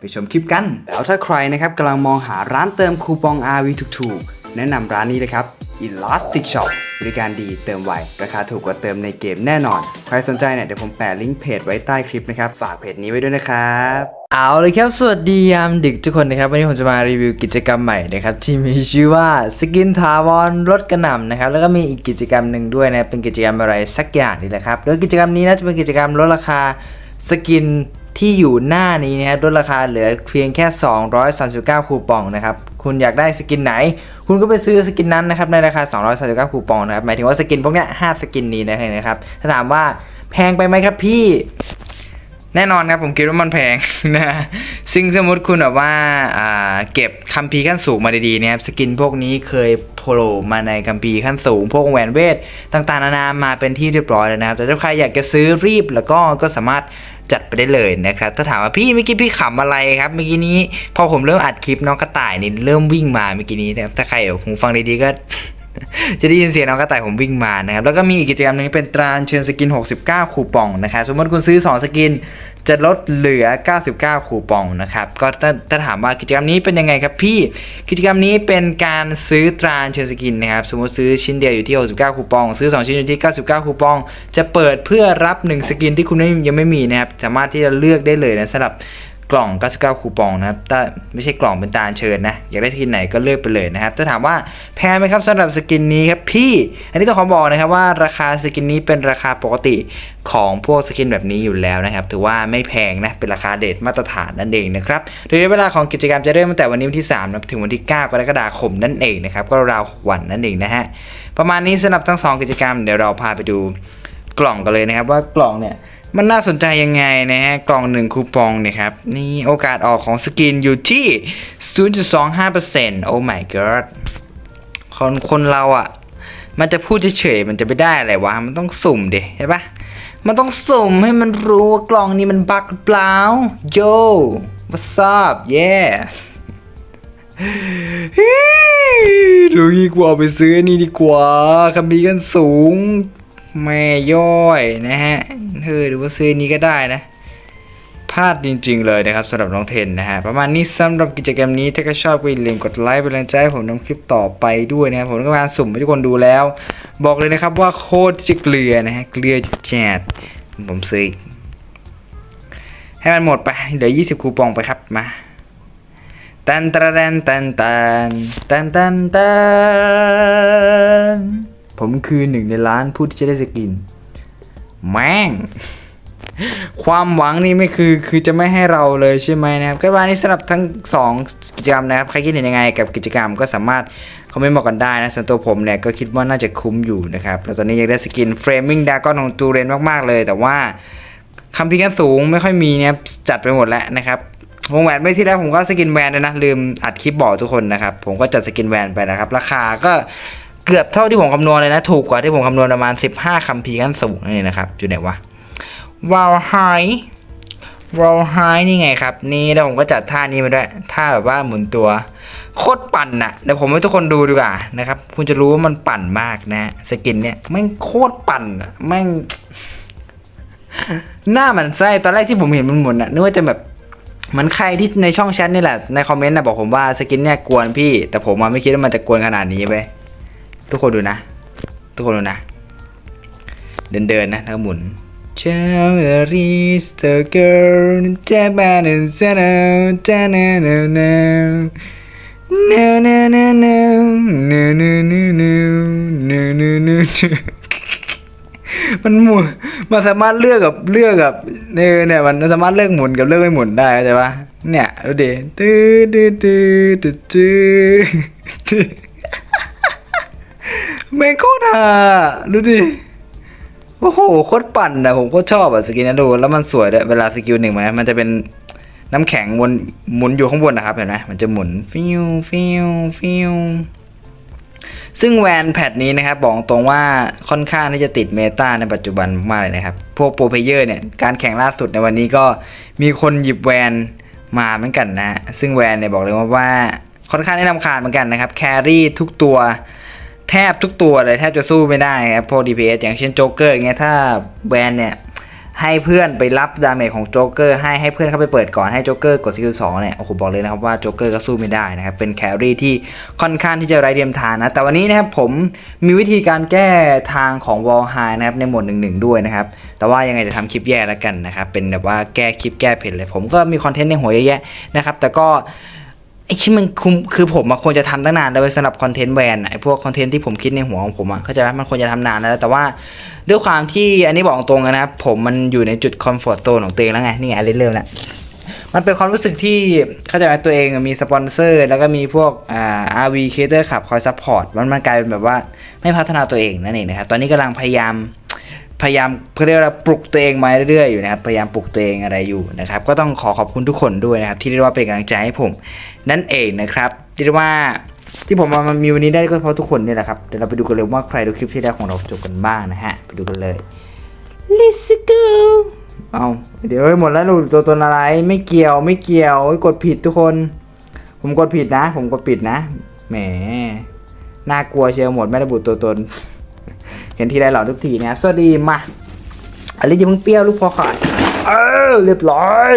ไปชมคลิปกัน แล้วถ้าใครนะครับกำลังมองหาร้านเติมคูปอง RV ถูกๆ แนะนำร้านนี้เลยครับ Elastic Shop บริการดีเติมไว ราคาถูกกว่าเติมในเกมแน่นอน ใครสนใจเนี่ยเดี๋ยวผมแปะลิงก์เพจไว้ใต้คลิปนะครับ ฝากเพจนี้ไว้ด้วยนะครับเอาเลยครับ สวัสดียามดึกทุกคนนะครับ วันนี้ผมจะมารีวิวกิจกรรมใหม่นะครับ ที่มีชื่อว่าสกินทาวอนรถกระหน่ำนะครับ แล้วก็มีอีกกิจกรรมหนึ่งด้วยนะ เป็นกิจกรรมอะไรสักอย่างนี่แหละครับโดยกิจกรรมนี้นะจะเป็นกิจกรรมลดราคาสกิน ที่อยู่หน้านี้นะครับลดราคาเหลือเพียงแค่ 239 คูปองนะครับ คุณอยากได้สกินไหน คุณก็ไปซื้อสกินนั้นนะครับในราคา 239 คูปองนะครับ หมายถึงว่าสกินพวกนี้5สกินนี้นะครับ ถ้าถามว่าแพงไปไหมครับพี่ แน่นอนครับผมคิดว่ามันแพงนะ ซึ่งสมมติคุณแบบว่าอ่าเก็บคัมภีร์ขั้นสูงมาดีๆนะครับ สกินพวกนี้เคยโผล่มาในคัมภีร์ขั้นสูง พวกแหวนเวทต่างๆนานามาเป็นที่เรียบร้อยแล้วนะครับ แต่ถ้าใครอยากจะซื้อรีบแล้วก็ก็สามารถ จัดไปได้เลยนะครับ ถ้าถามว่าพี่เมื่อกี้พี่ขำอะไรครับ เมื่อกี้นี้พอผมเริ่มอัดคลิปน้องกระต่ายนี่เริ่มวิ่งมาเมื่อกี้นี้นะครับถ้าใครหูฟังดีๆก็จะได้ยินเสียงน้องกระต่ายผมวิ่งมานะครับ แล้วก็มีอีกกิจกรรมหนึงเป็นตราเชิญสกิน 69 คูปองนะครับ สมมติคุณซื้อ 2 สกิน จะลดเหลือ 99 คูปองนะครับ ก็ถ้าถ้าถามว่ากิจกรรมนี้เป็นยังไงครับพี่กิจกรรมนี้เป็นการซื้อตราเชิญสกินนะครับ สมมติซื้อชิ้นเดียวอยู่ที่ 69 คูปอง ซื้อ 2 ชิ้นอยู่ที่ 99 คูปอง จะเปิดเพื่อรับ 1 สกินที่คุณยังไม่มีนะครับ สามารถที่จะเลือกได้เลยนะสำหรับ กล่อง 99 คูปองนะครับถ้าไม่ใช่กล่องเป็นตาเชิญนะ อยากได้สกินไหนก็เลือกไปเลยนะครับถ้าถามว่าแพงไหมครับสำหรับสกินนี้ครับพี่ อันนี้ต้องขอบอกนะครับว่าราคาสกินนี้เป็นราคาปกติของพวกสกินแบบนี้อยู่แล้วนะครับ ถือว่าไม่แพงนะ เป็นราคาเดทมาตรฐานนั่นเองนะครับ โดยเวลาของกิจกรรมจะเริ่มตั้งแต่วันนี้วันที่3นะถึงวันที่ 9 กรกฎาคมนั่นเองนะครับ ก็ราวๆวันนั่นเองนะฮะ ประมาณนี้สำหรับทั้งสองกิจกรรม เดี๋ยวเราพาไปดูกล่องกันเลยนะครับว่ากล่องเนี่ย มันน่าสนใจยังไงนะฮะ กล่องหนึ่งคูปองเนี่ยครับ นี่โอกาสออกของสกินอยู่ที่ 0.25%โอ้ my god คนคนเราอะ่ะ มันจะพูดเฉยๆมันจะไปได้อะไรวะ มันต้องสุ่มดิใช่ปะมันต้องสุ่มให้มันรู้ว่ากล่องนี้มันบักหรือเปล่าโย what's up yeah รู้งี้กูเอาไปซื้อนี่ดีกว่าคัมบีกันสูง แม่ย่อยนะฮะเฮ้ยหรือว่าซื้อนี้ก็ได้นะพลาดจริง ๆ เลยนะครับสำหรับน้องเทนนะฮะประมาณนี้สำหรับกิจกรรมนี้ถ้าก็ชอบก็อย่าลืมกดไลค์เป็นแรงใจให้ผมทำคลิปต่อไปด้วยนะครับผมก็มาสุ่มให้ทุกคนดูแล้ว บอกเลยนะครับว่าโคตรจะเกลือนะฮะเกลือแจดผมซื้อให้มันหมดไปเหลือ 20 คูปองไปครับมาตันตะแตนตันตันตันตันตัน ผมคือหนึ่งในล้านผู้ที่จะได้สกิน แม่ง ความหวังนี่ไม่คือคือจะไม่ให้เราเลยใช่ไหมนะครับก็วันนี้สำหรับทั้ง 2 กิจกรรมนะครับ ใครคิดเห็นยังไงกับกิจกรรมก็สามารถคอมเมนต์บอกกันได้นะ ส่วนตัวผมเนี่ยก็คิดว่าน่าจะคุ้มอยู่นะครับแล้วตอนนี้ยังได้สกิน Framing Dragon ของตูเรนมาก ๆ เลย แต่ว่าคำพิการสูงไม่ค่อยมีเนี่ยจัดไปหมดแล้วนะครับวงแหวนไม่ที่แล้วผมก็สกินแวนเลยนะ ลืมอัดคลิปบอกทุกคนนะครับ ผมก็จัดสกินแวนไปนะครับ ราคาก็ เกือบเท่าที่ผมคำนวณเลยนะ ถูกกว่าที่ผมคำนวณประมาณ 15คำพีขั้นสูงนี่นะครับอยู่ไหนวะวาลไฮวาลไฮนี่ไงครับ นี่แล้วผมก็จัดท่านี้มาด้วยท่าแบบว่าหมุนตัวโคตรปั่นอะเดี๋ยวผมให้ทุกคนดูดีกว่านะครับ คุณจะรู้ว่ามันปั่นมากนะ สกินเนี่ยแม่งโคตรปั่นอะแม่งหน้ามันไส้ตอนแรกที่ผมเห็นมันหมุนอะนึกว่าจะแบบเหมือนใครที่ในช่องแชทนี่แหละในคอมเมนต์นะบอกผมว่าสกินเนี่ยกวนพี่ แต่ผมมาไม่คิดว่ามันจะกวนขนาดนี้ไป ทุกคนดูนะ ทุกคนดูนะ เดินเดินนะแล้วก็หมุน Cherry the girl Japan Sana Jana no no No no no no No no no no No no no no มันหมุนมันสามารถเลือกกับเลือกกับเนี่ยเนี่ยมันสามารถเลือกหมุนกับเลือกไม่หมุนได้เข้าใจปะเนี่ยดูดิตื้อตื้อตื้อตื้อตื้อตื้อ แม่งโคตรฮาดูดิ โอ้โหโคตรปั่นนะผมก็ชอบอะสกินนะดู แล้วมันสวยด้วยเวลาสกิลหนึ่งมันมันจะเป็นน้ำแข็งวนหมุนอยู่ข้างบนนะครับเห็นไหมมันจะหมุนฟิวฟิวฟิวซึ่งแวนแพดนี้นะครับบอกตรงว่าค่อนข้างที่จะติดเมตาในปัจจุบันมากเลยนะครับ พวกโปรเพเยอร์เนี่ย การแข่งล่าสุดในวันนี้ก็มีคนหยิบแวนมาเหมือนกันนะฮะซึ่งแวนเนี่ยบอกเลยว่าว่าค่อนข้างได้นำคาญเหมือนกันนะครับแครี่ทุกตัว แทบทุกตัวเลยแทบจะสู้ไม่ได้ครับพวก DPS อย่างเช่นโจ๊กเกอร์อย่างเงี้ยถ้าแวนด์เนี่ยให้เพื่อนไปรับดาเมจของโจ๊กเกอร์ให้ให้เพื่อนเข้าไปเปิดก่อนให้โจ๊กเกอร์กดสกิลสองเนี่ยโอ้โหบอกเลยนะครับว่าโจ๊กเกอร์ก็สู้ไม่ได้นะครับ เป็นแครี่ที่ค่อนข้างที่จะไร้เดียมทานนะ แต่วันนี้นะครับผมมีวิธีการแก้ทางของวอลไฮนะครับในหมดหนึ่งด้วยนะครับ แต่ว่ายังไงจะทำคลิปแยกแล้วกันนะครับ เป็นแบบว่าแก้คลิปแก้เพจเลย ผมก็มีคอนเทนต์ในหัวเยอะแยะนะครับแต่ก็ ไอ้ที่มันคุมคือผมอะควรจะทำตั้งนานแล้วเว้ยสำหรับคอนเทนต์แวนอะไอ้พวกคอนเทนต์ที่ผมคิดในหัวของผมอะเข้าใจไหมมันควรจะทำนานแล้ว แต่ว่าด้วยความที่อันนี้บอกตรงๆนะครับผมมันอยู่ในจุดคอมฟอร์ตโซนของตัวเองแล้วไงนี่ไงเริ่มแล้วมันเป็นความรู้สึกที่เข้าใจไหมตัวเองมีสปอนเซอร์ แล้วก็มีพวกอ่า RV Creator ขับคอยซัพพอร์ตมันมันกลายเป็นแบบว่าไม่พัฒนาตัวเองนั่นเองนะครับตอนนี้กำลังพยายามพยายามเขาเรียกว่าปลุกตัวเองมาเรื่อยๆอยู่นะครับพยายามปลุกตัวเองอะไรอยู่นะครับก็ต้องขอขอบคุณทุกคนด้วยนะครับที่เรียกว่าเป็นกำลังใจให้ผม นั่นเองนะครับเรียกว่าที่ผมมามีวันนี้ได้ก็เพราะทุกคนเนี่ยแหละครับเดี๋ยวเราไปดูกันเลยว่าใครดูคลิปที่แล้วของเราจบกันบ้างนะฮะไปดูกันเลย Let's go เอาเดี๋ยวหมดแล้วหนูตัวตนอะไรไม่เกี่ยวไม่เกี่ยวเฮ้กดผิดทุกคน ผมกดผิดนะ ผมกดผิดนะแหมน่ากลัวเชียวหมดไม่ระบุตัวตน เห็นทีไรหล่อทุกทีนะครับสวัสดีมาอลิสอยังเพิ่งเปรี้ยวลูกพอขาดเออเรียบร้อย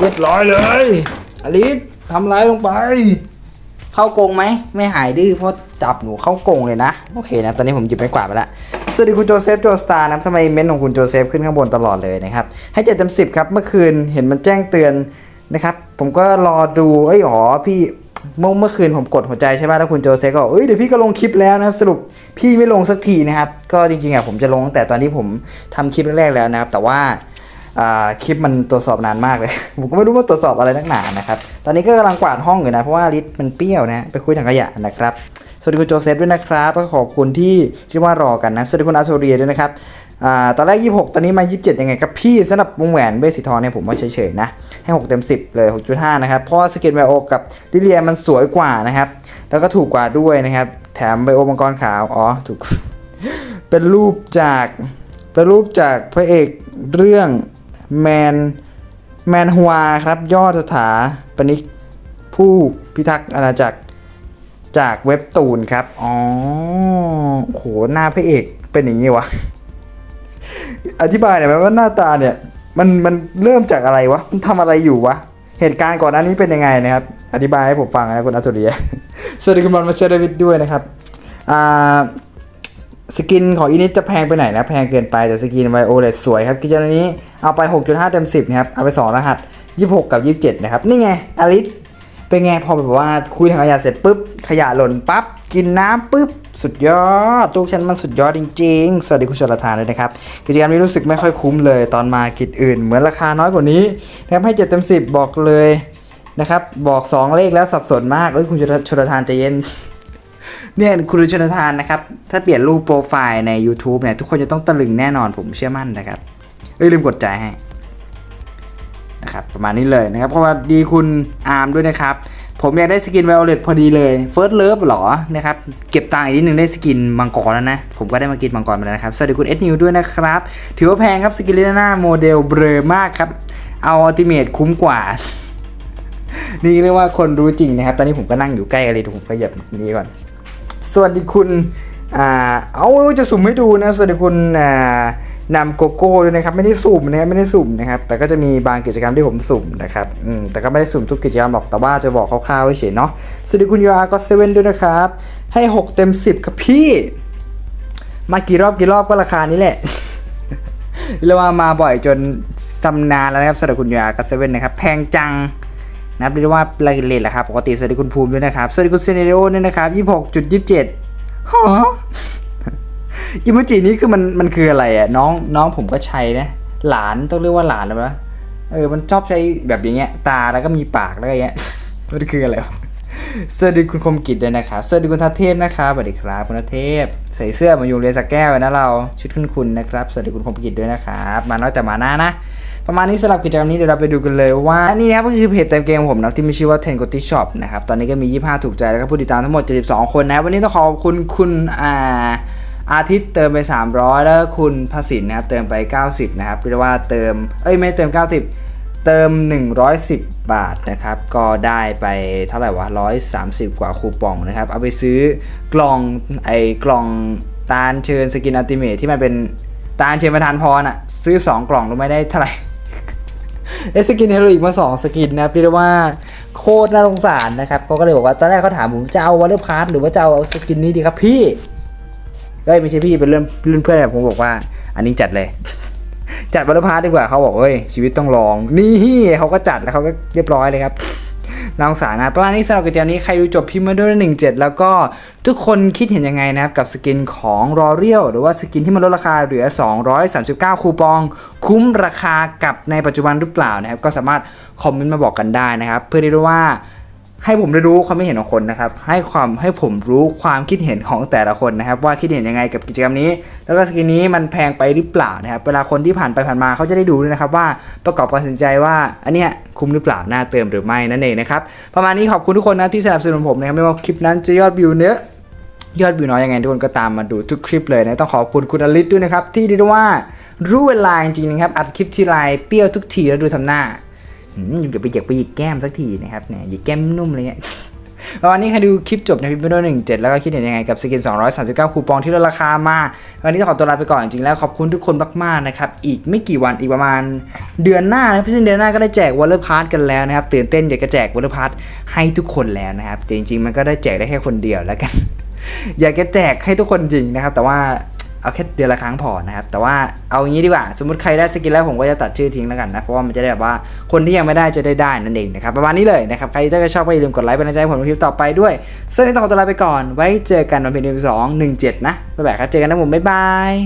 เรียบร้อยเลย อลิสทำไรลงไป เข้ากงไหม ไม่หายดื้อเพราะจับหนูเข้ากงเลยนะ โอเคนะ ตอนนี้ผมหยิบไม้กวาดไปแล้วสวัสดีคุณโจเซฟโจสตาร์นะครับทำไมเม้นต์ของคุณโจเซฟขึ้นข้างบนตลอดเลยนะครับ ให้เจ็ดเต็มสิบครับ เมื่อคืนเห็นมันแจ้งเตือนนะครับ ผมก็รอดูเอ้ยอ๋อพี่เมื่อเมื่อคืนผมกดหัวใจใช่ไหมแล้วคุณโจเซฟก็บอกเอ้ยเดี๋ยวพี่ก็ลงคลิปแล้วนะครับสรุปพี่ไม่ลงสักทีนะครับ ก็จริงๆอะผมจะลงตั้งแต่ตอนที่ผมทำคลิปแรกๆแล้วนะครับ แต่ว่า คลิปมันตรวจสอบนานมากเลย ผมก็ไม่รู้ว่าตรวจสอบอะไรนักหนานะครับ ตอนนี้ก็กำลังกวาดห้องอยู่นะ เพราะว่าลิศมันเปรี้ยวนะ ไปคุยถังขยะนะครับ สวัสดีคุณโจเซฟด้วยนะครับก็ขอบคุณที่ที่ว่ารอกันนะ สวัสดีคุณอาโซเรียด้วยนะครับอตอนแรก 26 ตอนนี้มา 27 ยังไงครับพี่สำหรับวงแหวนเบสสีทองเนี่ยผมว่าเฉยๆนะ ให้ 6 เต็ม 10 เลย 6.5 นะครับ เพราะสเกตไบโอกับลิเลียมันสวยกว่านะครับ แล้วก็ถูกกว่าด้วยนะครับ แถมไบโอมังกรขาว อ๋อ ถูก เป็นรูปจาก เป็นรูปจากพระเอกเรื่อง แมนแมนฮัวครับยอดสถาปนิกผู้พิทักษ์อาณาจักรจากเว็บตูนครับ อ๋อโห หน้าพระเอกเป็นอย่างนี้วะ อธิบายหน่อยไหมว่าหน้าตาเนี่ย มันมันเริ่มจากอะไรวะ มันทำอะไรอยู่วะ เหตุการณ์ก่อนหน้านี้เป็นยังไงนะครับ อธิบายให้ผมฟังนะคุณอัจฉริยะสวัสดีคุณบอลมาเชอร์ดวิดด้วยนะครับ อ่า สกินของอีนิดจะแพงไปไหนนะ แพงเกินไปแต่สกินไวโอเลตสวยครับกิจการนี้เอาไป 6.5 เต็ม 10 นะครับ เอาไป 2 รหัส 26 กับ 27 นะครับ นี่ไงอลิสเป็นไงพอแบบว่าคุยทางขยะเสร็จปุ๊บ ขยะหล่นปั๊บ กินน้ำปุ๊บ สุดยอด ตู้ฉันมันสุดยอดจริง ๆ สวัสดีคุณชลทานด้วยนะครับ กิจกรรมนี้รู้สึกไม่ค่อยคุ้มเลย ตอนมากิจอื่น เหมือนราคาน้อยกว่านี้นะครับให้7เต็ม10 บอกเลยนะครับบอก 2 เลขแล้วสับสนมากเอ้ยคุณชลทานใจเย็น เนี่ยคุณชนทานนะครับ ถ้าเปลี่ยนรูปโปรไฟล์ใน YouTube เนี่ย ทุกคนจะต้องตะลึงแน่นอนผมเชื่อมั่นนะครับ เอ้ยลืมกดใจให้นะครับประมาณนี้เลยนะครับเพราะว่าดีคุณอาร์มด้วยนะครับ ผมอยากได้สกินไวโอเลตพอดีเลยเฟิร์สเลิฟหรอนะครับเก็บตังค์อีกนิดนึงได้สกินมังกรแล้วนะ ผมก็ได้มากินมังกรมาแล้วนะครับสวัสดีคุณเอสนิวด้วยนะครับ ถือว่าแพงครับสกินเลน่าโมเดลเบลอมากครับ เอาอัลติเมทคุ้มกว่า นี่เรียกว่าคนรู้จริงนะครับ ตอนนี้ผมก็นั่งอยู่ใกล้กันเลยเดี๋ยวผมขยับนี้ก่อน สวัสดีคุณอ่าเอาจะสุ่มให้ดูนะสวัสดีคุณอ่านำโกโก้ด้วยนะครับไม่ได้สุ่มนะครับไม่ได้สุ่มนะครับ แต่ก็จะมีบางกิจกรรมที่ผมสุ่มนะครับอืมแต่ก็ไม่ได้สุ่มทุกกิจกรรมหรอกแต่ว่าจะบอกคร่าวๆไว้เฉยเนาะสวัสดีคุณยูอาร์ก็เซเว่นด้วยนะครับ ให้ 6 เต็ม 10 ครับพี่ มากี่รอบกี่รอบก็ราคานี้แหละเรียกว่ามาบ่อยจนซำนานแล้วนะครับสำหรับคุณยูอาร์ก็เซเว่นนะครับแพงจัง นะครับเรียกได้ว่าละเลทแหละครับปกติสวัสดีคุณภูมิด้วยนะครับสวัสดีคุณเซเนโรด้วยนะครับยี่หกจุดยี่สิบเจ็ดฮะอิโมจินี้คือมันมันคืออะไรอะน้องน้องผมก็ใช้นะหลานต้องเรียกว่าหลานเลยปะเออมันชอบใช้แบบอย่างเงี้ยตาแล้วก็มีปากแล้วก็อย่างเงี้ยมันคืออะไรสวัสดีคุณคมกิจด้วยนะครับสวัสดีคุณทัศเทพนะครับสวัสดีครับคุณทัศเทพ ใส่เสื้อมาอยู่เรียนสักแก้วนะเราชุดคุณคุณนะครับสวัสดีคุณคมกิจด้วยนะครับมาน้อยแต่มาหน้านะ ประมาณนี้สำหรับกิจกรรมนี้เดี๋ยวเราไปดูกันเลยว่านี่นะครับก็คือเพจเติมเกมของผมนะที่มีชื่อว่า Ten g o t i Shop นะครับตอนนี้ก็มี 25 ถูกใจแล้วก็ผู้ติดตามทั้งหมด 72 คนนะวันนี้ต้องขอบคุณคุณอ่าอาทิตย์เติมไป 300 แล้วคุณภสินนะครับเติมไป 90 นะครับเรียกว่าเติมเอ้ยไม่เติม 90 เติม 110 บาทนะครับก็ได้ไปเท่าไหร่วะ 130 กว่าคูปองนะครับเอาไปซื้อกล่องไอ้กล่องตาลเชิญสกินอัลติเมทที่มันเป็นตาลเชิญประธานพรอะซื้อ 2 กล่องรู้ไหม่ได้เท่าไหร่ ได้สกินเฮโรอีกมา 2 สกินนะเรียกว่าโคตรน่าสงสารนะครับเขาก็เลยบอกว่าตอนแรกเขาถามผมจะเอาวอลเลอร์พาร์หรือว่าจะเอาสกินนี้ดีครับพี่เอ้ยไม่ใช่พี่เป็นเรื่องเรื่องเพื่อนผมบอกว่า อันนี้จัดเลย จัดวอลเลย์พาร์ทดีกว่าเขาบอกเฮ้ยชีวิตต้องลอง นี่เขาก็จัดแล้วเขาก็เรียบร้อยเลยครับน้องสารนะประมาณนี้สำหรับกิจกรรมนี้ใครดูจบพิมพ์มาด้วยหนึ่งเจ็ดแล้วก็ ทุกคนคิดเห็นยังไงนะครับกับสกินของรอเรียลหรือว่าสกินที่มันลดราคาเหลือ 239 คูปอง คุ้มราคากับในปัจจุบันหรือเปล่านะครับ ก็สามารถคอมเมนต์มาบอกกันได้นะครับ เพื่อที่ว่าให้ผมได้รู้ความคิดเห็นของคนนะครับ ให้ความให้ผมรู้ความคิดเห็นของแต่ละคนนะครับ ว่าคิดเห็นยังไงกับกิจกรรมนี้ แล้วก็สกินนี้มันแพงไปหรือเปล่านะครับ เวลาคนที่ผ่านไปผ่านมาเขาจะได้ดูด้วยนะครับ ว่าประกอบการตัดสินใจว่าอันเนี้ยคุ้มหรือเปล่าน่าเติมหรือไม่นั่นเองนะครับประมาณนี้ขอบคุณทุกคนนะที่สนับสนุนผมนะครับไม่ว่าคลิปนั้นจะยอดวิวเนื้อ ยอดวิวน้อยยังไงทุกคนก็ตามมาดูทุกคลิปเลยนะต้องขอบคุณคุณอลิศด้วยนะครับ ที่เรียกได้ว่ารู้เวลาจริงๆนะครับ อัดคลิปทีไรเปรี้ยวทุกทีแล้วดูทำหน้าอืมเดี๋ยวไปอยากไปหยิกแก้มสักทีนะครับเนี่ยหยิกแก้มนุ่มเลยเนี่ยวันนี้ใครดูคลิปจบในพิมพ์ไปด้วยหนึ่งเจ็ดแล้วก็คิดเห็นยังไงกับสกิน 239 คูปองที่ลดราคามา วันนี้ต้องขอตัวลาไปก่อนจริงๆแล้วขอบคุณทุกคนมากๆนะครับ อีกไม่กี่วันอีกประมาณ เดือนหน้านะพี่สิ้นเดือนหน้าก็ได้แจกวอลเลอร์พาร์กันแล้วนะครับตื่นเต้นอยากจะแจกวอลเลอร์พาร์ให้ทุกคนแล้วนะครับแต่จริง ๆ มันก็ได้แจกได้แค่คนเดียวแล้วกัน อยากจะแจกให้ทุกคนจริงนะครับ แต่ว่าเอาแค่เดือนละครั้งพอนะครับ แต่ว่าเอาอย่างนี้ดีกว่า สมมติใครได้สกินแล้วผมก็จะตัดชื่อทิ้งแล้วกันนะ เพราะว่ามันจะได้แบบว่าคนที่ยังไม่ได้จะได้ได้นั่นเองนะครับ ประมาณนี้เลยนะครับ ใครถ้าชอบก็อย่าลืมกดไลค์เป็นกำลังใจให้ผมในคลิปต่อไปด้วยซึ่งในตอนต่อไปไปก่อน ไว้เจอกันวันเป็นเดือนสองหนึ่งเจ็ดนะ บ๊ายบายครับ เจอกันนะผม บ๊ายบาย